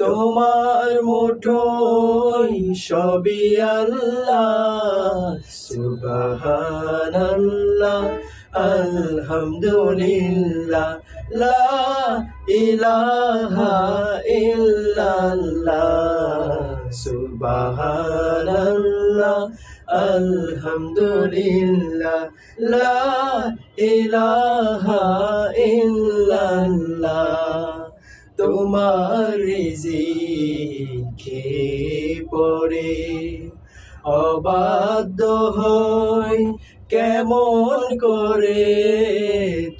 তোমার মুঠোই সবই আল্লাহ সুবহানাল্লাহ আলহামদুলিল্লাহ লা ইলাহা ইল্লাল্লাহ সুবহানাল্লাহ আলহামদুলিল্লাহ লা ইলাহা ইল্লাল্লাহ। তোমার রিজিকে পড়ে অবাধ্য হয় কেমন করে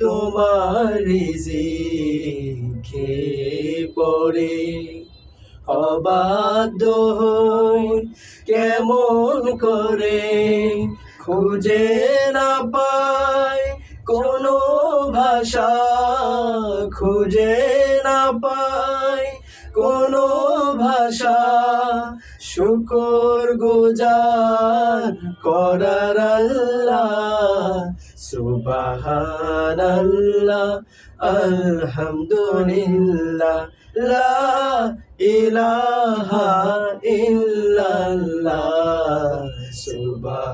তোমার রিজিকে পড়ে অবাধ্য হই কেমন করে খুঁজে না পাই কোনো ভাষা খুঁজে না পাই কোনো ভাষা। শুকর গুজার করার আল্লাহ সুবহানাল্লাহ আলহামদুলিল্লাহ লা ইলাহা ইল্লাল্লাহ।